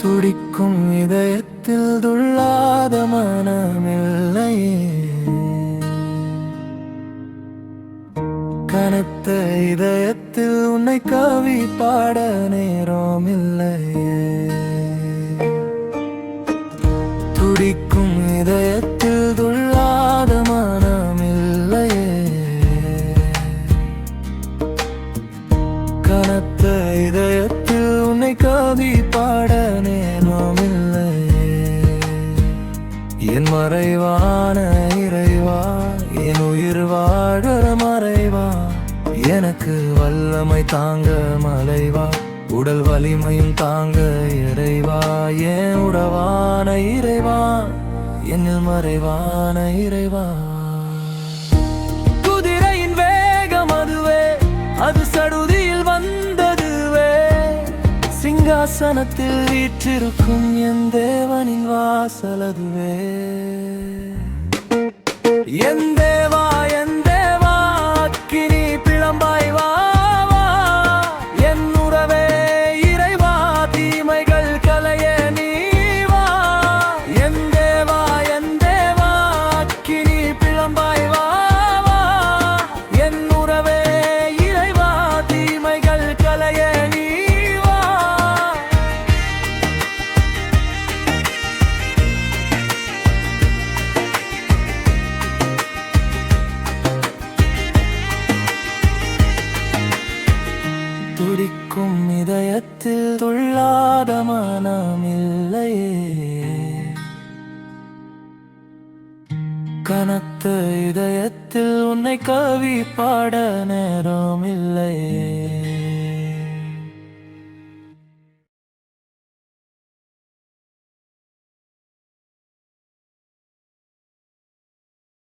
துடிக்கும் இதயத்தில் துள்ளாத மனமில்லையே கனத்த இதயத்தில் உன்னை கவி பாட நேரம் இல்லையே துடிக்கும் இதயத்தில் துள்ளாத மனமில்லையே கனத்த இதய ஜோதி பாட நேரம் இல்லையே என் மறைவான இறைவா என் உயிர் வாழற மறைவா எனக்கு வல்லமை தாங்க மலைவா உடல் வலிமையும் தாங்க இறைவா என் உடவான இறைவா என்னில் மறைவான இறைவா. சிங்காசனத்தில் வீற்றிருக்கும் என் தேவனின் வாசலதுவே என் தேவ துடிக்கும் இதயத்தில் துள்ளாத மனம் இல்லையே கனத்த இதயத்தில் உன்னை கவி பாட நேரம் இல்லையே